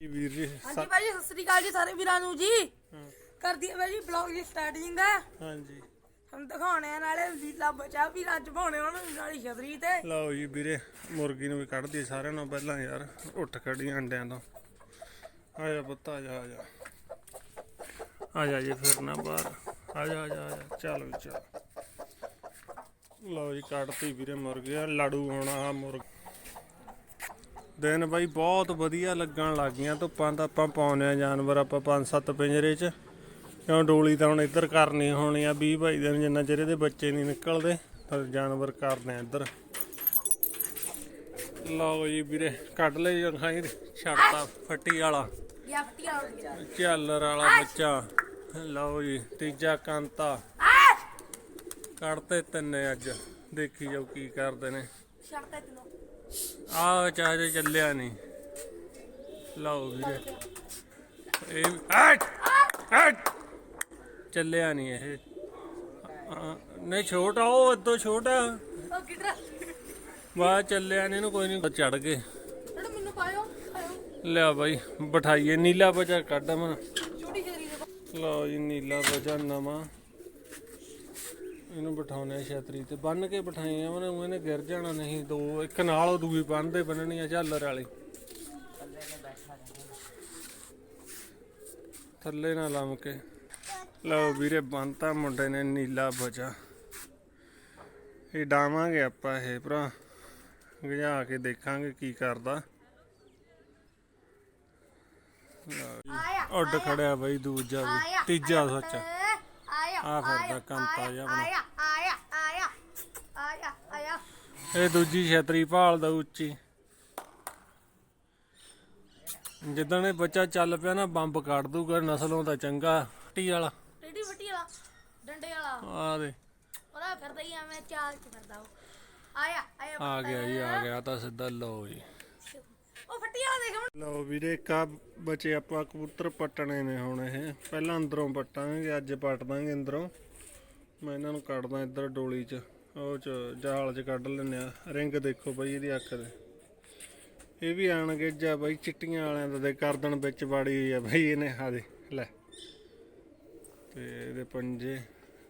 ਜੀ ਵੀਰ ਜੀ ਹਾਂਜੀ ਭਾਈ ਸਤਿ ਸ੍ਰੀ ਅਕਾਲ ਜੀ ਸਾਰੇ ਵੀਰਾਂ ਨੂੰ ਜੀ। ਹਾਂ, ਕਰਦੀ ਹੈ ਭਾਈ ਬਲੌਗ ਦੀ ਸਟਾਰਟਿੰਗ ਦਾ ਹਾਂਜੀ। ਹਮ ਦਿਖਾਉਣੇ ਆ ਨਾਲੇ ਲੀਲਾ ਬਚਾ ਵੀ ਅੱਜ ਪਾਉਣੇ ਉਹਨਾਂ ਨੂੰ ਨਾਲੇ ਛਤਰੀ ਤੇ। ਲਓ ਜੀ ਵੀਰੇ ਮੁਰਗੀ ਨੂੰ ਵੀ ਕੱਢ ਸਾਰਿਆਂ ਨੂੰ ਪਹਿਲਾਂ ਯਾਰ ਉੱਠ ਖੜੀਆਂ ਅੰਡਿਆਂ ਤੋਂ। ਆ ਜਾ ਪੁੱਤ ਆ ਜਾ ਆ ਜਾ। ਆ ਜਾ ਜੀ ਫਿਰ ਨਾ ਬਾਹਰ। ਆ ਜਾ ਆ ਜਾ ਆ ਜਾ। ਚੱਲ ਵੀ ਚੱਲ। ਲਓ ਜੀ ਕੱਢਤੀ ਵੀਰੇ ਮੁਰਗੀ ਆ ਲਾੜੂ ਹੋਣਾ ਆ ਮੁਰਗ। ਦਿਨ ਬਾਈ ਬਹੁਤ ਵਧੀਆ ਲੱਗਣ ਲੱਗ ਗਈਆਂ। ਧੁੱਪਾਂ ਤਾਂ ਆਪਾਂ ਪਾਉਨੇ ਆ ਜਾਨਵਰ ਆਪਾਂ ਪੰਜ ਸੱਤ ਪਿੰਜਰੇ 'ਚ। ਕਿਉਂ ਡੋਲੀ ਤਾਂ ਹੁਣ ਇੱਧਰ ਕਰਨੀ ਹੋਣੀ ਆ 20 ਬਾਈ ਦਿਨ ਜਿੰਨਾ ਚਿਰ ਇਹਦੇ ਬੱਚੇ ਨਹੀਂ ਨਿਕਲਦੇ, ਤਾਂ ਜਾਨਵਰ ਕਰਨੇ ਆ ਇੱਧਰ। ਲਓ ਜੀ ਵੀਰੇ, ਕੱਢ ਲਈ ਖਾਈ ਛੱਡਤਾ ਫੱਟੀ ਵਾਲਾ। ਯਾ ਝਾਲਰ ਵਾਲਾ ਬੱਚਾ। ਲਓ ਜੀ, ਤੀਜਾ ਕਾਂਤਾ। ਕੱਢਤੇ ਤਿੰਨੇ ਅੱਜ, ਦੇਖੀ ਜਾਓ ਕੀ ਕਰਦੇ ਨੇ। ਛੱਡਤਾ ਤੈਨੂੰ ਆ ਚਾਹੇ ਚੱਲਿਆ ਨਹੀਂ ਲਓ ਵੀਰੇ। ਇਹ ਹਟ! ਹਟ! ਚੱਲਿਆ ਨਹੀਂ ਇਹ। ਆ, ਨਹੀਂ ਛੋਟਾ ਉਹ ਇਦੋਂ ਛੋਟਾ। ਉਹ ਵਾ ਚੱਲਿਆ ਨਹੀਂ ਇਹਨੂੰ ਕੋਈ ਨਹੀਂ ਚੜ ਮੈਨੂੰ ਪਾਇਓ ਪਾਇਓ ਲਿਆ ਬਾਈ ਬਿਠਾਈਏ। ਨੀਲਾ ਬਜਾ ਕੱਢ ਮਨ ਛੋਟੀ ਦੇ ਲਓ ਜੀ ਨੀਲਾ ਬਜਾ ਨਵਾਂ। ਇਹਨੂੰ ਬਿਠਾਉਣੇ ਛਤਰੀ ਤੇ ਬੰਨ ਕੇ ਬਿਠਾਈ ਆ ਉਹਨੇ ਇਹਨੇ ਗਿਰ ਜਾਣਾ ਨਹੀਂ ਦੋ ਇੱਕ ਨਾਲ ਉਹ ਦੂਈ ਬੰਨਦੇ ਬੰਨਣੀ ਆ ਝਾਲਰ ਵਾਲੀ। ਥੱਲੇ ਨਾ ਲੰਮ ਕੇ ਲਓ ਵੀਰੇ ਬੰਨਤਾ ਮੁੰਡੇ ਨੇ ਨੀਲਾ ਬਜਾ ਇਹ ਡਾਵਾਂਗੇ ਆਪਾਂ ਇਹ ਭਰਾ। ਗਜਾ ਕੇ ਦੇਖਾਂਗੇ ਕੀ ਕਰਦਾ। ਲਓ ਜੀ ਉੱਡ ਖੜਿਆ ਬਈ ਦੂਜਾ ਵੀ ਤੀਜਾ ਸੱਚ ਆਇਆ ਆ ਫਿਰਦਾ ਕੰਤਾ ਜਿਹਾ ਆਪਣਾ। ਆਇਆ ਆਇਆ ਆਇਆ ਆਇਆ ਆਇਆ। ਇਹ ਦੂਜੀ ਛਤਰੀ ਭਾਲਦਾ ਉੱਚੀ। ਜਿੱਦਣ ਇਹ ਬੱਚਾ ਚੱਲ ਪਿਆ ਨਾ ਬੰਬ ਕੱਢ ਦੂਗਾ ਨਸਲੋਂ ਦਾ ਚੰਗਾ। ਟੀ ਵਾਲਾ। ਟੇਡੀ ਫੱਟੀ ਵਾਲਾ ਡੰਡੇ ਵਾਲਾ। ਆ ਦੇ। ਉਹਦਾ ਫਿਰਦਾ ਹੀ ਐਵੇਂ ਚਾਲ ਚ ਫਿਰਦਾ ਉਹ। ਆਇਆ ਆਇਆ ਆ ਗਿਆ ਜੀ ਆ ਗਿਆ ਤਾਂ ਸਿੱਧਾ ਲਓ ਜੀ। ਉਹ ਦੇਖ ਹੁਣ। ਲਓ ਵੀਰੇ ਕਾ ਬਚੇ ਆਪਾਂ ਕਬੂਤਰ ਪੱਟਣੇ ਨੇ ਹੁਣ ਇਹ। ਪਹਿਲਾਂ ਅੰਦਰੋਂ ਪੱਟਾਂਗੇ ਅੱਜ ਪੱਟ ਦਾਂਗੇ ਅੰਦਰੋਂ। ਮੈਂ ਇਹਨਾਂ ਨੂੰ ਕੱਢਦਾ ਇੱਧਰ ਡੋਲੀ 'ਚ। ਉਹ 'ਚ ਜਾਲ 'ਚ ਕੱਢ ਲੈਂਦੇ ਆ। ਰਿੰਗ ਦੇਖੋ ਬਈ ਇਹਦੀ ਅੱਖ ਦੇ ਇਹ ਵੀ ਆਣਗੇ ਜਾ ਬਈ ਚਿੱਟੀਆਂ ਵਾਲਿਆਂ ਦਾ ਦੇ ਕਰਦਣ ਵਿੱਚ ਵੜੀ ਹੋਈ ਆ ਬਈ ਇਹਨੇ ਆ ਦੇ। ਲੈ। ਤੇ ਇਹਦੇ ਪੰਜੇ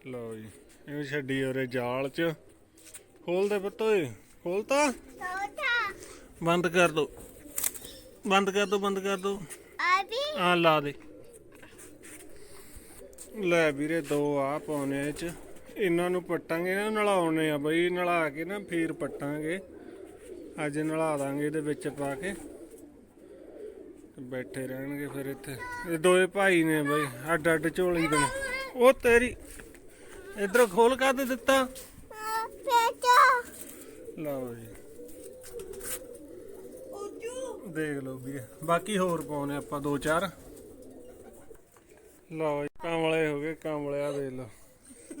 ਲਓ ਜੀ। ਇਹ ਵੀ ਛੱਡੀ ਉਹਰੇ ਜਾਲ 'ਚ। ਖੋਲ ਦੇ ਪੁੱਤ ਓਏ। ਖੋਲਤਾ। ਬੰਦ ਕਰ ਦੋ। ਬੰਦ ਕਰ ਦੋ ਬੰਦ ਕਰ ਦੋ। ਆ ਲਾ ਦੇ। ਲੈ ਵੀਰੇ ਦੋ ਆ ਪਾਉਣੇ ਇਹ ਚ। ਇਹਨਾਂ ਨੂੰ ਪੱਟਾਂਗੇ ਨਾ ਨਲਾਉਣੇ ਆ ਬਈ ਨਲਾ ਕੇ ਨਾ ਫੇਰ ਪੱਟਾਂਗੇ। ਅੱਜ ਨਲਾ ਦਾਂਗੇ ਇਹਦੇ ਵਿੱਚ ਪਾ ਕੇ। ਬੈਠੇ ਰਹਿਣਗੇ ਫਿਰ ਇੱਥੇ। ਇਹ ਦੋਏ ਭਾਈ ਨੇ ਬਈ ਅੱਡ ਅੱਡ ਝੋਲੀ ਦੇ ਨੇ। ਉਹ ਤੇਰੀ ਇਧਰ ਖੋਲ ਕਾ ਦੇ ਦਿੱਤਾ ਲਓ ਜੀ। ਦੇਖ ਲਓ ਵੀਰੇ ਬਾਕੀ ਹੋਰ ਪਾਉਣੇ ਆਪਾਂ ਦੋ ਚਾਰ। ਲਓ ਜੀ ਕਾਮਲੇ ਹੋ ਗਏ ਕਾਮਲੇ ਆ ਦੇਖ ਲਓ।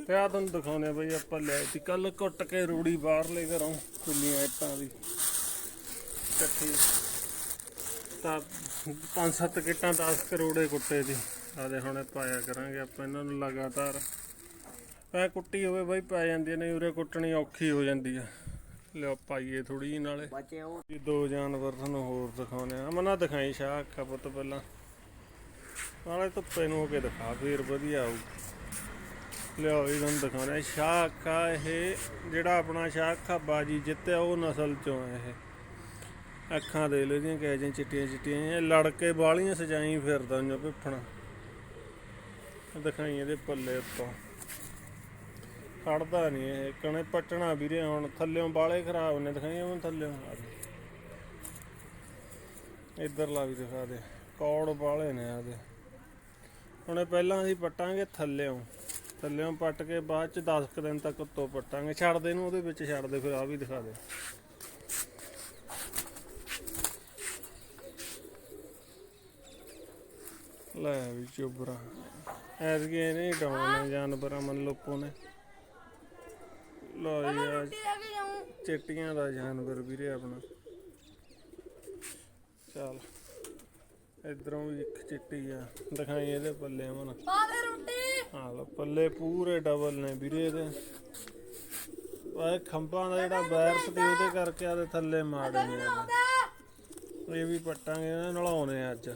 ਤੇ ਆ ਤੁਹਾਨੂੰ ਦਿਖਾਉਣੇ ਆ ਬਈ ਆਪਾਂ ਲੈ ਸੀ ਕੱਲ ਕੁੱਟ ਕੇ ਰੂੜੀ ਬਾਹਰ ਲੈ ਘਰੋਂ ਕੁੱਲੀਆਂ ਇੱਟਾਂ ਦੀ। ਇਕੱਠੀ। ਤਾਂ ਪੰਜ ਸੱਤ ਕਿੱਟਾਂ 10 ਕਰੋੜੇ ਕੁੱਟੇ ਦੀ ਆਦੇ ਹੁਣੇ ਪਾਇਆ ਕਰਾਂਗੇ ਆਪਾਂ ਇਹਨਾਂ ਨੂੰ ਲਗਾਤਾਰ। ਐ ਕੁੱਟੀ ਹੋਵੇ ਬਈ ਪੈ ਜਾਂਦੀ ਨਹੀਂ ਉਰੇ ਕੁੱਟਣੀ ਔਖੀ ਹੋ ਜਾਂਦੀ ਆ। ਲਿਓ ਪਾਈਏ ਥੋੜੀ ਜਿਹੀ ਨਾਲੇ। ਇਹ ਦੋ ਜਾਨਵਰ ਤੁਹਾਨੂੰ ਹੋਰ ਦਿਖਾਉਣੇ ਆ। ਮਨਾ ਦਿਖਾਈ ਸ਼ਾਹ ਅੱਖਾਂ ਪੁੱਤ ਪਹਿਲਾਂ। ਨਾਲੇ ਧੁੱਪੇ ਨੂੰ ਹੋ ਕੇ ਦਿਖਾ ਫੇਰ ਵਧੀਆ ਆਊ। ਲਿਓ ਇਹ ਤੁਹਾਨੂੰ ਦਿਖਾਉਣਾ ਸ਼ਾਹ ਅੱਖਾਂ ਇਹ ਜਿਹੜਾ ਆਪਣਾ ਸ਼ਾਹ ਅੱਖਾਂ ਬਾਜੀ ਜਿੱਤਿਆ ਉਹ ਨਸਲ ਚੋਂ ਹੈ ਇਹ। ਅੱਖਾਂ ਦੇ ਲੋ ਦੀਆਂ ਕਹਿ ਜਾਂ ਚਿੱਟੀਆਂ ਚਿੱਟੀਆਂ ਇਹ ਲੜ ਕੇ ਬਾਲੀਆਂ ਸਜਾਈ ਫਿਰਦਾ ਜੋ ਪਿੱਫਣਾ ਦਿਖਾਈ ਇਹਦੇ ਪੱਲੇ ਉੱਤੋਂ। ਖੜਦਾ ਨਹੀਂ ਇਹ। ਕਣੇ ਪਟਣਾ ਵੀਰੇ, ਹੁਣ ਥੱਲਿਓਂ ਬਾਲੇ ਖਰਾਬ ਨੇ, ਦਿਖਾਈਆਂ ਮੈਂ ਥੱਲਿਓਂ? ਇੱਧਰ ਲਾ ਵੀ ਦਿਖਾ ਦੇ। ਕੌੜ ਬਾਲੇ ਨੇ ਆ ਦੇ। ਪਹਿਲਾਂ ਅਸੀਂ ਪੱਟਾਂਗੇ ਥੱਲਿਓਂ। ਥੱਲਿਓਂ ਪੱਟ ਕੇ ਬਾਅਦ ਚ 10 ਕੁ ਦਿਨ ਤੱਕ ਉੱਤੋਂ ਪੱਟਾਂਗੇ। ਛੱਡ ਦੇ ਨੂੰ ਉਹਦੇ ਵਿੱਚ ਛੱਡ ਦੇ, ਫਿਰ ਆ ਵੀ ਦਿਖਾ ਦੇ। ਲੈ ਵੀ ਚੁਬਰਾ ਐਸਗੇ ਨਹੀਂ ਡਾਉਣੇ, ਜਾਨਵਰਾਂ ਮਨ ਲੋਕੋ ਨੇ। ਲੋ ਜੀ ਆ ਰੋਟੀ ਲੈ ਕੇ ਜਾਉਂ ਚਿੱਟੀਆਂ ਦਾ ਜਾਨਵਰ ਵੀਰੇ ਆਪਣਾ। ਚੱਲ ਇਧਰੋਂ ਵੀ ਇੱਕ ਚਿੱਟੀ ਆ। ਦਿਖਾਈ ਇਹਦੇ ਪੱਲੇ ਮਨ ਪਾ ਦੇ ਰੋਟੀ। ਹਾਂ ਲੋ ਪੱਲੇ ਪੂਰੇ ਡਬਲ ਨੇ ਵੀਰੇ ਇਹਦੇ। ਇਹ ਖੰਭਾਂ ਦਾ ਜਿਹੜਾ ਵਾਇਰਸ ਤੇ ਉਹਦੇ ਕਰਕੇ ਆਦੇ ਥੱਲੇ ਮਾੜੇ ਨੇ ਇਹ ਵੀ ਪੱਟਾਂਗੇ ਨਾ ਨਲਾਉਣੇ ਆ ਅੱਜ।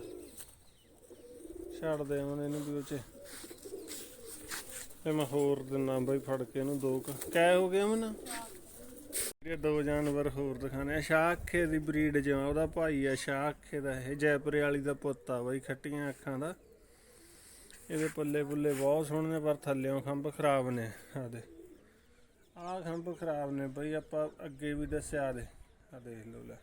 ਛੱਡ ਦੇ ਹੁਣ ਇਹਨੂੰ ਵੀ ਉਹ ਚ। ਤੇ ਮੈਂ ਹੋਰ ਦਿਨਾ ਬਈ ਫੜ ਕੇ ਇਹਨੂੰ ਦੋ ਕੈ ਹੋ ਗਿਆ ਮਨ? ਇਹ ਦੋ ਜਾਨਵਰ ਹੋਰ ਦਿਖਾਣੇ ਆ। ਸ਼ਾਖੇ ਦੀ ਬਰੀਡ ਜਿਹਾ ਉਹਦਾ ਭਾਈ ਆ ਸ਼ਾਖੇ ਦਾ ਇਹ, ਜੈਪੁਰੇ ਵਾਲੀ ਦਾ ਪੁੱਤ ਆ ਬਈ, ਖੱਟੀਆਂ ਅੱਖਾਂ ਦਾ। ਇਹਦੇ ਪੱਲੇ ਪੁੱਲੇ ਬਹੁਤ ਸੋਹਣੇ ਨੇ, ਪਰ ਥੱਲਿਓਂ ਖੰਭ ਖਰਾਬ ਨੇ ਆਦੇ ਆਹ ਖੰਭ ਖਰਾਬ ਨੇ ਬਈ, ਆਪਾਂ ਅੱਗੇ ਵੀ ਦੱਸਿਆ ਦੇ। ਆ ਦੇਖ ਲਓ ਲੈ।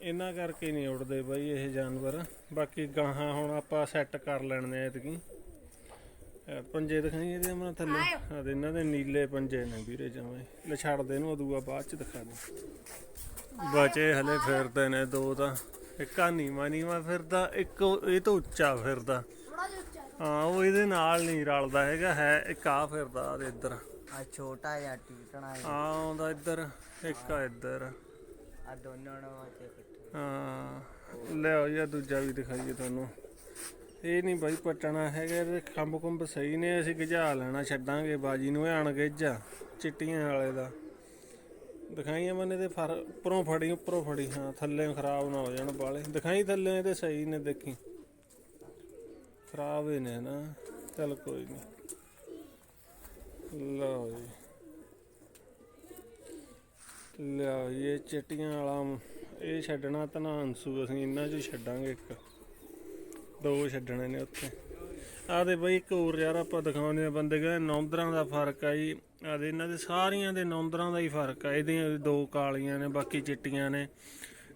ਇਹਨਾਂ ਕਰਕੇ ਨਹੀਂ ਉੜਦੇ ਬਈ ਇਹ ਜਾਨਵਰ। ਬਾਕੀ ਗਾਹਾਂ ਹੁਣ ਆਪਾਂ ਸੈੱਟ ਕਰ ਲੈਣੇ ਐਤਕੀ। ਇਹ ਪੰਜੇ ਦਿਖਾਈ ਇਹਦੇ ਮੈਂ ਥੱਲੇ। ਆ ਦੇ ਇਹਨਾਂ ਦੇ ਨੀਲੇ ਪੰਜੇ ਨੇ ਵੀਰੇ ਜਮਾਂ। ਲੈ ਛੱਡ ਦੇ ਇਹਨੂੰ ਅਦੂਆ ਬਾਅਦ ਚ ਦਿਖਾ ਦੇ। ਬਚੇ ਹਲੇ ਫਿਰਦੇ ਨੇ ਦੋ ਤਾਂ। ਇੱਕ ਆ ਨੀਵਾਂ ਨੀਵਾਂ ਫਿਰਦਾ ਇੱਕ ਇਹ ਤੋਂ ਉੱਚਾ ਫਿਰਦਾ। ਹਾਂ ਉਹ ਇਹਦੇ ਨਾਲ ਨਹੀਂ ਰਲਦਾ ਹੈਗਾ ਹੈ ਇੱਕ ਆ ਫਿਰਦਾ ਆ ਦੇ ਇੱਧਰ। ਆ ਛੋਟਾ ਜਿਹਾ ਟੀਟਣਾ ਆ ਆਉਂਦਾ ਇੱਧਰ ਇੱਕ ਆ ਇੱਧਰ। ਆ ਦੋਨੋਂ ਨੂੰ ਇਕੱਠੇ ਹਾਂ ਲਿਆਓ ਜੀ ਆਹ ਦੂਜਾ ਵੀ ਦਿਖਾਈਏ ਤੁਹਾਨੂੰ। ਇਹ ਨਹੀਂ ਬਾਈ ਪਟਣਾ ਹੈਗਾ ਇਹਦੇ ਖੰਭ ਖੁੰਭ ਸਹੀ ਨੇ, ਅਸੀਂ ਗਜਾ ਲੈਣਾ, ਛੱਡਾਂਗੇ, ਬਾਜੀ ਨੂੰ ਆਣ ਗੇਜਾ ਚਿੱਟੀਆਂ ਵਾਲੇ ਦਾ। ਦਿਖਾਈਆਂ ਮਨੇ ਤੇ ਫਰ, ਉੱਪਰੋਂ ਫੜੀ ਉੱਪਰੋਂ ਫੜੀ, ਹਾਂ, ਥੱਲੇ ਖਰਾਬ ਨਾ ਹੋ ਜਾਣ ਵਾਲੇ ਦਿਖਾਈ ਥੱਲੇ ਇਹਦੇ ਸਹੀ ਨੇ, ਦੇਖੀ। ਖਰਾਬ ਹੀ ਨੇ ਨਾ, ਚੱਲ ਕੋਈ ਨਹੀਂ ਲਓ ਜੀ। ਲਿਆ ਇਹ ਚਿੱਟੀਆਂ ਵਾਲਾ, ਇਹ ਛੱਡਣਾ ਤਨਾਂਸੂ ਅਸੀਂ ਇਹਨਾਂ ਚੋਂ ਛੱਡਾਂਗੇ ਇੱਕ। ਦੋ ਛੱਡਣੇ ਨੇ ਉੱਥੇ। ਆਦੇ ਬਈ ਇੱਕ ਹੋਰ ਯਾਰ ਆਪਾਂ ਦਿਖਾਉਂਦੇ ਆ ਬੰਦੇ ਕਹਿੰਦੇ ਨੌਂਦਰਾਂ ਦਾ ਫ਼ਰਕ ਆ ਜੀ। ਆਦੇ ਇਹਨਾਂ ਦੇ ਸਾਰੀਆਂ ਦੇ ਨੌਂਦਰਾਂ ਦਾ ਹੀ ਫ਼ਰਕ ਆ। ਇਹਦੀਆਂ ਵੀ ਦੋ ਕਾਲੀਆਂ ਨੇ, ਬਾਕੀ ਚਿੱਟੀਆਂ ਨੇ।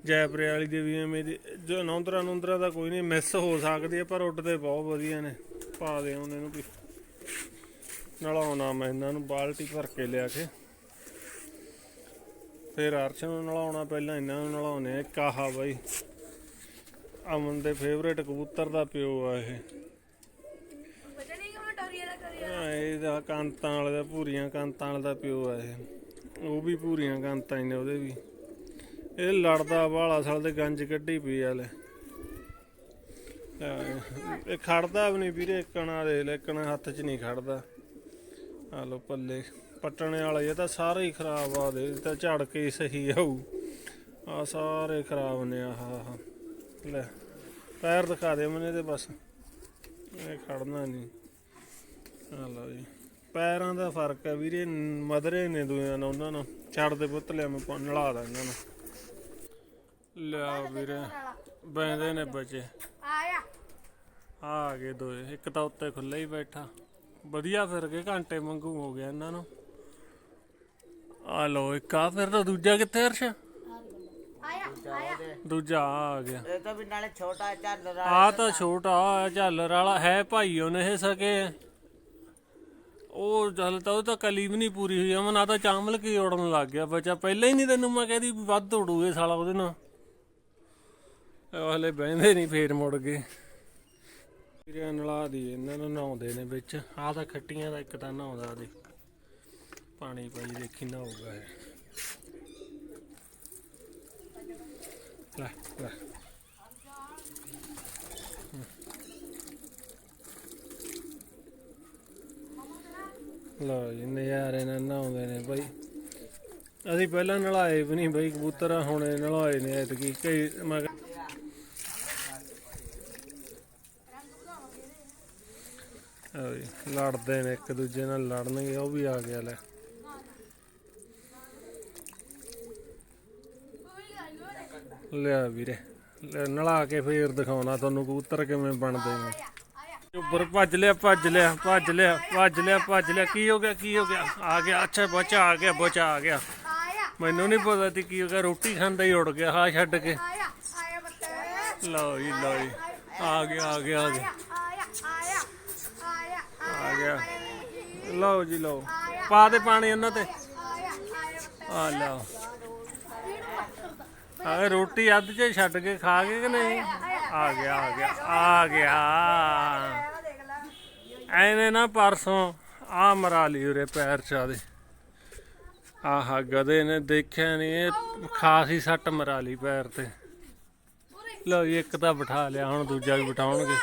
ਜੈਪਰੇ ਵਾਲੀ ਦੇ ਵੀ ਐਵੇਂ ਦੀ, ਜੋ ਨੌਂਦਰਾਂ ਨੌਂਦਰਾਂ ਦਾ ਕੋਈ ਨਹੀਂ ਮਿਸ ਹੋ ਸਕਦੀ ਆ, ਪਰ ਉੱਡਦੇ ਬਹੁਤ ਵਧੀਆ ਨੇ। ਪਾ ਦੇ ਉਹਨਾਂ ਨੂੰ ਵੀ। ਨਲਾਉਣਾ ਮੈਂ ਇਹਨਾਂ ਨੂੰ ਬਾਲਟੀ ਭਰ ਕੇ ਲਿਆ ਕੇ। ਫਿਰ ਅਰਸ਼ ਨੂੰ ਨਲਾਉਣਾ, ਪਹਿਲਾਂ ਇਹਨਾਂ ਨੂੰ ਨਲਾਉਣੇ ਆ ਇੱਕ ਬਾਈ। ਅਮਨ ਦੇ ਫੇਵਰੇਟ ਕਬੂਤਰ ਦਾ ਪਿਓ ਆ ਇਹ। ਕਿਵੇਂ ਟੋਰੀਆ ਦਾ ਇਹਦਾ ਕਾਂਤਾਂ ਵਾਲੇ ਦਾ ਭੂਰੀਆਂ ਕਾਂਤਾਂ ਵਾਲੇ ਦਾ ਪਿਓ ਆ ਇਹ। ਉਹ ਵੀ ਭੂਰੀਆਂ ਕਾਂਤਾਂ ਹੀ ਨੇ ਉਹਦੇ ਵੀ। ਇਹ ਲੜਦਾ ਵਾਲਾ ਸਾਲ ਦੇ ਗੰਜ ਕੱਢੀ ਪਈ ਆ ਲੈ ਇਹ ਖੜਦਾ ਵੀ ਨਹੀਂ ਵੀਰੇ ਕਣਾ ਦੇ ਲੈ ਕਣਾ ਹੱਥ 'ਚ ਨਹੀਂ ਖੜਦਾ। ਆ ਲੋ ਪੱਲੇ ਪੱਟਣੇ ਵਾਲਾ ਇਹ ਤਾਂ ਸਾਰੇ ਹੀ ਖਰਾਬ ਆ ਦੇ ਤਾਂ ਝੜ ਕੇ ਸਹੀ ਆਊ। ਆ ਸਾਰੇ ਖਰਾਬ ਨੇ ਆਹ ਆਹ। ਲੈ ਪੈਰ ਦਿਖਾ ਦੇ ਮੈਨੂੰ ਤੇ ਬਸ। ਇਹ ਖੜਨਾ ਨਹੀਂ। ਆ ਲਓ ਜੀ। ਪੈਰਾਂ ਦਾ ਫ਼ਰਕ ਹੈ ਵੀਰੇ ਮਧਰੇ ਨੇ ਦੂਆਂ ਨਾਲ ਉਹਨਾਂ ਨੂੰ। ਛੱਡ ਦੇ ਪੁੱਤ ਲਿਆ ਮੈਂ ਨਲਾ ਦਾਂ ਇਹਨਾਂ ਨੂੰ। ਲਿਆ ਵੀਰੇ ਬੈਂਦੇ ਨੇ ਬੱਚੇ। ਆਇਆ। ਆ ਗਏ ਦੋਏ। ਇੱਕ ਤਾਂ ਉੱਤੇ ਖੁੱਲੇ ਹੀ ਬੈਠਾ। ਵਧੀਆ ਫਿਰ ਗਏ ਘੰਟੇ ਵਾਂਗੂ ਹੋ ਗਿਆ ਇਹਨਾਂ ਨੂੰ। ਆ ਲੋ ਇੱਕ ਆ ਫਿਰ ਤਾਂ ਦੂਜਾ ਕਿੱਥੇ ਅਰਸ਼? ਆਇਆ। ਆਇਆ ਦੂਜਾ ਆ ਆ ਗਿਆ। ਇਹ ਤਾਂ ਵੀ ਨਾਲੇ ਛੋਟਾ ਚੱਲ ਰਹਾ ਆ ਤਾਂ ਛੋਟਾ ਝਾਲਰ ਵਾਲਾ ਹੈ ਭਾਈ ਉਹਨੇ ਇਹ ਸਕੇ। ਉਹ ਜਲ ਤਾਂ ਉਹ ਤਾਂ ਕਲੀ ਵੀ ਨਹੀਂ ਪੂਰੀ ਹੋਈ ਅਮਨ ਆ ਤਾਂ ਚਾਮਲ ਕੀ ਉੜਨ ਲੱਗ ਗਿਆ ਬੱਚਾ। ਪਹਿਲਾਂ ਹੀ ਨਹੀਂ ਤੈਨੂੰ ਮੈਂ ਕਹਦੀ ਵੱਧ ਉੜੂਏ ਸਾਲਾ ਉਹਦੇ ਨਾਲ। ਉਹ ਹਲੇ ਬਹਿੰਦੇ ਨਹੀਂ ਫੇਰ ਮੁੜ ਗਏ। ਵੀਰੇ ਨਲਾ ਦੀ ਇਹਨਾਂ ਨੂੰ ਨਹਾਉਂਦੇ ਨੇ ਵਿੱਚ। ਆ ਤਾਂ ਖੱਟੀਆਂ ਦਾ ਇੱਕ ਤਾਂ ਨਹਾਉਂਦਾ ਦੇ। ਪਾਣੀ ਪਾਈ ਦੇਖੀ ਨਹਾਊਗਾ ਇਹ। ਲੈ ਲੈ ਲਓ ਜੀ ਨਜ਼ਾਰੇ ਨਾਲ ਨਹਾਉਂਦੇ ਨੇ ਬਾਈ। ਅਸੀਂ ਪਹਿਲਾਂ ਨਲਾਏ ਵੀ ਨਹੀਂ ਬਾਈ ਕਬੂਤਰ ਆ, ਹੁਣ ਨਲਾਏ ਨੇ ਐਤਕੀ ਕਈ ਮੈਂ ਲੜਦੇ ਨੇ ਇੱਕ ਦੂਜੇ ਨਾਲ ਲੜਨਗੇ ਉਹ ਵੀ ਆ ਗਿਆ ਲੈ। ਲਿਆ ਵੀਰੇ। ਲੈ ਨਲਾ ਕੇ ਫੇਰ ਦਿਖਾਉਣਾ ਤੁਹਾਨੂੰ ਕਬੂਤਰ ਕਿਵੇਂ ਬਣਦੇ ਨੇ। ਉੱਪਰ ਭੱਜ ਲਿਆ ਭੱਜ ਲਿਆ ਭੱਜ ਲਿਆ ਭੱਜ ਲਿਆ ਭੱਜ ਲਿਆ। ਕੀ ਹੋ ਗਿਆ, ਕੀ ਹੋ ਗਿਆ? ਆ ਗਿਆ, ਅੱਛਾ, ਬੱਚਾ, ਆ ਗਿਆ, ਬੱਚਾ, ਆ ਗਿਆ। ਮੈਨੂੰ ਨਹੀਂ ਪਤਾ ਸੀ ਕੀ ਹੋ ਗਿਆ, ਰੋਟੀ ਖਾਂਦਾ ਹੀ ਉੜ ਗਿਆ ਹਾਂ ਛੱਡ ਕੇ। ਲਓ ਜੀ ਲਓ ਜੀ। ਆ ਗਿਆ ਆ ਗਿਆ ਆ ਗਿਆ। ਆ ਗਿਆ। ਲਓ ਜੀ, ਲਓ। ਪਾ ਦੇ ਪਾਣੀ ਉਹਨਾਂ ਤੇ। ਆ ਲਓ। ਆ ਰੋਟੀ ਅੱਧ ਚ ਛੱਡ ਕੇ ਖਾ ਗਏ ਕਿ ਨਹੀਂ? ਆ ਗਿਆ ਆ ਗਿਆ ਆ ਗਿਆ। ਐਨੇ ਨਾ ਪਰਸੋਂ ਆ ਮਰਾ ਲਈ ਉਰੇ ਪੈਰ ਚ ਆਦੇ ਆਹ ਗਧੇ ਨੇ ਦੇਖਿਆ ਨਹੀਂ ਇਹ ਖਾਸੀ ਸੱਟ ਮਰਾ ਲਈ ਪੈਰ ਤੇ। ਲਓ ਜੀ ਇੱਕ ਤਾਂ ਬਿਠਾ ਲਿਆ ਹੁਣ ਦੂਜਾ ਵੀ ਬਿਠਾਉਣਗੇ।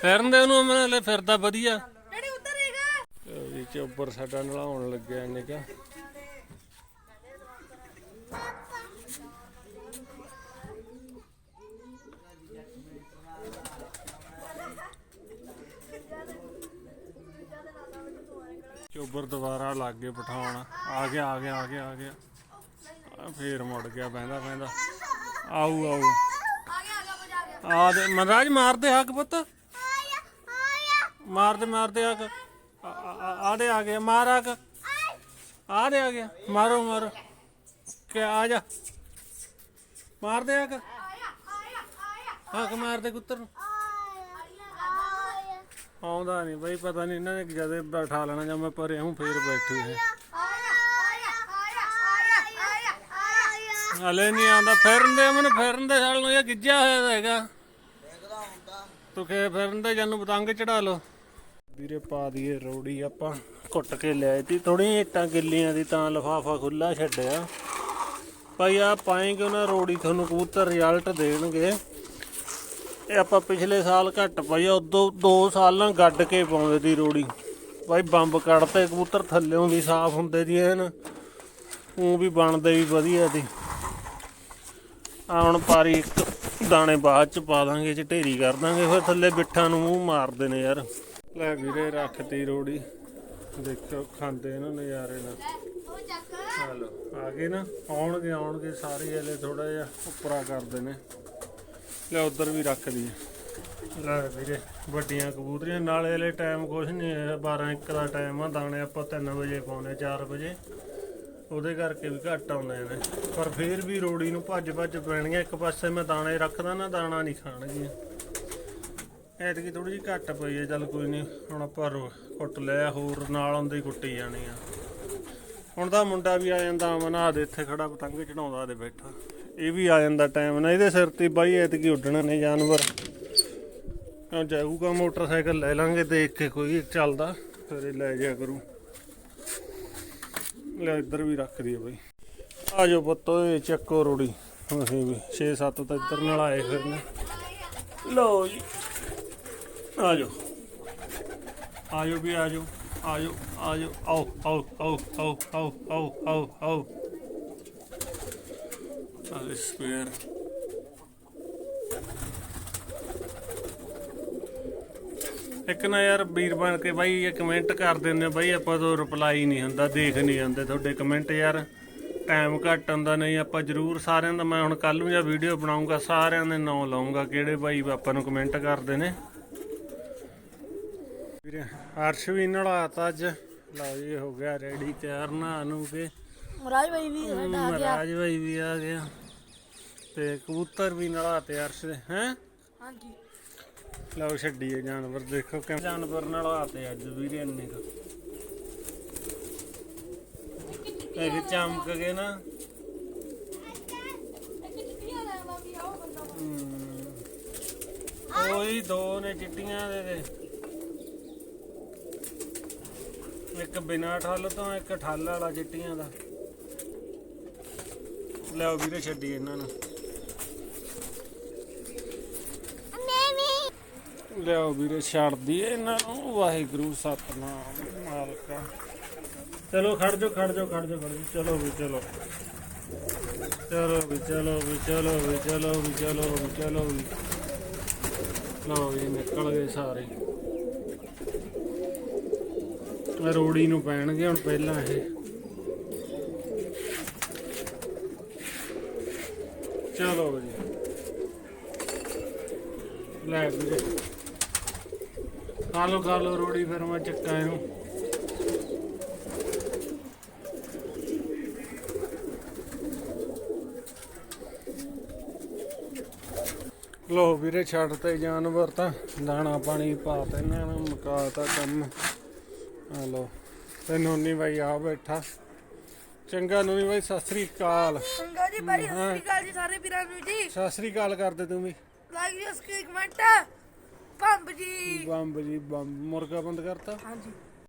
ਫਿਰਨ ਦੇ ਉਹਨੂੰ ਅਮਨ ਲੈ ਫਿਰਦਾ ਵਧੀਆ। ਡੈਡੀ ਉੱਧਰ ਹੈਗਾ? ਜੀ ਚੋਬਰ ਸਾਡਾ ਨਲਾਉਣ ਲੱਗਿਆ ਇਹਨੇ ਚੋਬਰ ਦੁਬਾਰਾ ਲੱਗ ਗਏ ਪਠਾਉਣ ਆ ਗਿਆ ਆ ਗਿਆ ਆ ਗਿਆ ਆ ਗਿਆ। ਆ ਫੇਰ ਮੁੜ ਗਿਆ, ਬਹਿੰਦਾ ਬਹਿੰਦਾ। ਆਊ ਆਊ। ਆ ਦੇ, ਮਹਾਰਾਜ ਮਾਰਦੇ ਹੱਕ ਪੁੱਤ। ਮਾਰਦੇ ਮਾਰਦੇ ਹੱਕ। ਆ- ਆ ਗਿਆ, ਮਾਰ ਹੱਕ। ਆ ਆ ਗਿਆ। ਮਾਰੋ ਮਾਰੋ। ਕਿ ਆ ਜਾ। ਮਾਰਦੇ ਹੱਕ। ਹੱਕ ਮਾਰਦੇ ਕੁੱਤਰ ਨੂੰ। ਆਉਂਦਾ ਨਹੀਂ ਬਈ, ਪਤਾ ਨਹੀਂ ਇਹਨਾਂ ਨੇ ਜਦੇ ਬਿਠਾ ਲੈਣਾ ਜਾਂ ਮੈਂ ਪਰੇ ਹੂੰ, ਫੇਰ ਬੈਠੇ ਹੈ। ਹਲੇ ਨਹੀਂ ਆਉਂਦਾ ਫਿਰਨ ਦੇ ਮਨ ਫਿਰਨ ਦੇ ਸਾਲ ਨੂੰ ਇਹ ਗਿੱਜਿਆ ਹੋਇਆ ਹੈਗਾ ਤੂੰ ਕਿ ਫਿਰਨ ਦੇ ਜਾਨੂੰ ਪਤੰਗ ਚੜਾ ਲਓ। ਵੀਰੇ ਪਾ ਦਈਏ ਰੋੜੀ ਆਪਾਂ ਕੁੱਟ ਕੇ ਲਿਆਏ ਤੀ ਥੋੜੀ ਇੱਟਾਂ ਗਿੱਲੀਆਂ ਦੀ ਤਾਂ ਲਫਾਫਾ ਖੁੱਲਾ ਛੱਡਿਆ। ਭਾਈ ਆ ਪਾਏਂਗੇ ਉਹਨਾਂ ਰੋੜੀ, ਤੁਹਾਨੂੰ ਕਬੂਤਰ ਰਿਜ਼ਲਟ ਦੇਣਗੇ। ਇਹ ਆਪਾਂ ਪਿਛਲੇ ਸਾਲ ਘੱਟ ਪਾਈ ਆ ਉਦੋਂ 2 ਸਾਲ ਨਾਲ ਗੱਡ ਕੇ ਪਾਉਂਦੇ ਦੀ ਰੋੜੀ। ਭਾਈ ਬੰਬ ਕੱਢਤੇ ਕਬੂਤਰ ਥੱਲਿਓਂ ਵੀ ਸਾਫ਼ ਹੁੰਦੇ ਦੀ ਐਨ ਉਹ ਵੀ ਬਣਦੇ ਵੀ ਵਧੀਆ ਦੀ ਆ ਹੁਣ ਪਾਰੀ ਇੱਕ ਦਾਣੇ ਬਾਅਦ ਚ ਪਾ ਦਾਂਗੇ ਚ ਢੇਰੀ ਕਰ ਦਾਂਗੇ ਫਿਰ ਥੱਲੇ ਬਿੱਠਾਂ ਨੂੰ ਮੂੰਹ ਮਾਰਦੇ ਨੇ ਯਾਰ। ਲੈ ਵੀਰੇ ਰੱਖਤੀ ਰੋੜੀ। ਦੇਖੋ ਖਾਂਦੇ ਇਹਨਾਂ ਨਜ਼ਾਰੇ ਨਾਲ। ਹਲੋ ਆ ਗਏ ਨਾ ਆਉਣਗੇ ਆਉਣਗੇ ਸਾਰੇ ਇਹਲੇ ਥੋੜਾ ਜਿਹਾ ਉੱਪਰਾ ਕਰਦੇ ਨੇ। ਲੈ ਉਧਰ ਵੀ ਰੱਖ ਦਈਏ ਲੈ ਵੀਰੇ, ਵੱਡੀਆਂ ਕਬੂਤਰੀਆਂ, ਨਾਲੇ ਵਾਲੇ ਟਾਈਮ ਕੁਛ ਨਹੀਂ ਹੈ 12 1 ਦਾ ਟਾਈਮ ਆ, ਦਾਣੇ ਆਪਾਂ 3 ਵਜੇ ਪਾਉਣੇ 4 ਵਜੇ। ਉਹਦੇ ਕਰਕੇ ਵੀ ਘੱਟ ਆਉਂਦੇ ਨੇ। ਪਰ ਫੇਰ ਵੀ ਰੋੜੀ ਨੂੰ ਭੱਜ ਭੱਜ ਪੈਣਗੀਆਂ, ਇੱਕ ਪਾਸੇ ਮੈਂ ਦਾਣੇ ਰੱਖਦਾ ਨਾ, ਦਾਣਾ ਨਹੀਂ ਖਾਣਗੀਆਂ। ਐਤਕੀ ਥੋੜੀ ਜਿਹੀ ਘੱਟ ਪਈ ਹੈ, ਚੱਲ ਕੋਈ ਨਹੀਂ ਹੁਣ ਆਪਾਂ ਰੋ- ਕੁੱਟ ਲਿਆ ਹੋਰ ਨਾਲ ਆਉਂਦੇ ਹੀ ਕੁੱਟੀ ਜਾਣੀ ਆ। ਹੁਣ ਤਾਂ ਮੁੰਡਾ ਵੀ ਆ ਜਾਂਦਾ ਮਨਾ ਦੇ ਇੱਥੇ ਖੜਾ, ਪਤੰਗ ਚੜਾਉਂਦਾ ਦੇ ਬੈਠਾ। ਇਹ ਵੀ ਆ ਜਾਂਦਾ ਟਾਈਮ ਨਾ ਇਹਦੇ ਸਿਰ ਤੇ ਬਾਈ ਐਤਕੀ ਉੱਡਣਾ ਨੇ ਜਾਨਵਰ। ਆ ਜਾਊਗਾ ਮੋਟਰਸਾਈਕਲ, ਲੈ ਲਾਂਗੇ ਦੇਖ ਕੇ ਕੋਈ ਚੱਲਦਾ, ਫਿਰ ਲੈ ਜਾ ਕਰੂ। ਲੈ ਇੱਧਰ ਵੀ ਰੱਖ ਦਈਏ ਬਈ। ਆ ਜਾਓ ਪੁੱਤੋ, ਇਹ ਚੱਕੋ ਰੋੜੀ। ਅਸੀਂ ਵੀ 6-7 ਤਾਂ ਇੱਧਰ ਨਾਲ ਆਏ ਫਿਰ ਨੇ। ਲਓ ਜੀ। ਆ ਜਾਓ। ਆ ਜਾਓ ਵੀ ਆ ਜਾਓ। ਆ ਜਾਓ ਆ ਜਾਓ, ਆਓ ਆਓ ਆਓ ਆਓ ਆਓ ਆਓ ਆਓ। ਆਓ ਆ ਸਪੇਅਰ ਇੱਕ ਨਾ ਯਾਰ ਵੀਰ ਬਣ ਕੇ ਬਾਈ ਇਹ ਕਮੈਂਟ ਕਰ ਦਿੰਦੇ ਬਾਈ ਆਪਾਂ ਤੋਂ ਰਿਪਲਾਈ ਨਹੀਂ ਹੁੰਦਾ ਦੇਖ ਨਹੀਂ ਜਾਂਦੇ ਤੁਹਾਡੇ ਕਮੈਂਟ ਯਾਰ। ਟਾਈਮ ਘੱਟ ਹੁੰਦਾ ਨਹੀਂ ਆਪਾਂ ਜਰੂਰ ਸਾਰਿਆਂ ਦਾ ਮੈਂ ਹੁਣ ਕੱਲ ਨੂੰ ਜਾਂ ਵੀਡੀਓ ਬਣਾਉਂਗਾ ਸਾਰਿਆਂ ਦੇ ਨਾਂ ਲਾਉਂਗਾ ਕਿਹੜੇ ਬਾਈ ਆਪਾਂ ਨੂੰ ਕਮੈਂਟ ਕਰਦੇ ਨੇ। ਵੀਰੇ ਹਰਸ਼ ਵੀ ਨਲਾਤਾ ਅੱਜ। ਲਓ ਜੀ ਹੋ ਗਿਆ ਰੈਡੀ ਤਿਆਰ ਨਾ ਨੂੰ ਕੇ। ਮਹਾਰਾਜ ਭਾਈ ਵੀ ਆ ਗਿਆ। ਮਹਾਰਾਜ ਭਾਈ ਵੀ ਆ ਗਿਆ। ਤੇ ਕਬੂਤਰ ਵੀ ਨਲਾਤੇ ਹਰਸ਼ ਦੇ ਹੈ? ਹਾਂਜੀ। ਲਓ ਛੱਡੀਏ ਜਾਨਵਰ ਦੇਖੋ ਕਿਵੇਂ ਜਾਨਵਰ ਨਲਾਤੇ ਅੱਜ ਵੀਰੇ ਇੰਨੇ ਕੁ। ਇਹ ਚਮਕ ਗਏ ਨਾ। ਉਹੀ ਦੋ ਨੇ ਚਿੱਟੀਆਂ ਦੇ ਦੇ ਇੱਕ ਬਿਨਾ ਠੱਲ ਤੋਂ ਇੱਕ ਠੱਲ ਵਾਲਾ ਚਿੱਟੀਆਂ ਦਾ। ਲਿਆਓ ਵੀਰੇ ਛੱਡੀ ਇਹਨਾਂ ਨੂੰ। ਲਿਆਓ ਵੀਰੇ, ਛੱਡ ਦਈਏ ਇਹਨਾਂ ਨੂੰ। ਵਾਹਿਗੁਰੂ, ਸਤਨਾਮ, ਮਾਲਕਾ। ਚਲੋ, ਖੜ ਜਾਓ ਖੜ ਜਾਓ ਖੜ ਜਾਓ ਖੜ ਜਾਓ। ਚਲੋ ਵੀ, ਚਲੋ। ਚਲੋ ਵੀ ਚਲੋ ਵੀ ਚਲੋ ਵੀ ਚਲੋ ਵੀ ਚਲੋ ਵੀ ਚਲੋ ਵੀ। ਲਓ ਵੀ ਨਿਕਲ ਗਏ ਸਾਰੇ। ਰੋੜੀ ਨੂੰ ਪੈਣਗੇ ਹੁਣ ਪਹਿਲਾਂ ਇਹ। ਚਲੋ ਜੀ। ਲੈ ਵੀਰੇ। ਖਾ ਲਓ ਰੋੜੀ ਫਿਰ ਮੈਂ ਚੱਕਾ ਇਹਨੂੰ। ਲੋ ਵੀਰੇ ਛੱਡ ਤੇ ਜਾਨਵਰ ਤਾਂ। ਦਾਣਾ ਪਾਣੀ ਪਾਤਾ ਇਹਨਾਂ ਨੂੰ ਮੁਕਾਤਾ ਕੰਮ। ਆ ਲੋ ਤੇ ਨੋਨੀ ਬਾਈ ਆ ਬੈਠਾ। ਚੰਗਾ ਨੋਨੀ ਬਾਈ ਸਤਿ ਸ੍ਰੀ ਅਕਾਲ। ਸੰਗਾ ਜੀ ਬਾਈ ਸਤਿ ਸ਼੍ਰੀ ਅਕਾਲ ਜੀ ਸਾਰੇ ਵੀਰਾਂ ਨੂੰ ਜੀ। ਸਤਿ ਸ੍ਰੀ ਅਕਾਲ ਕਰਦੇ ਤੂੰ ਵੀ। ਲਾਈਕ ਜੀ ਕਮੈਂਟ। ਪੰਪ ਜੀ। ਬੰਬ ਜੀ ਬੰਬ। ਮੁਰਗਾ ਬੰਦ ਕਰਤਾ? ਹਾਂਜੀ।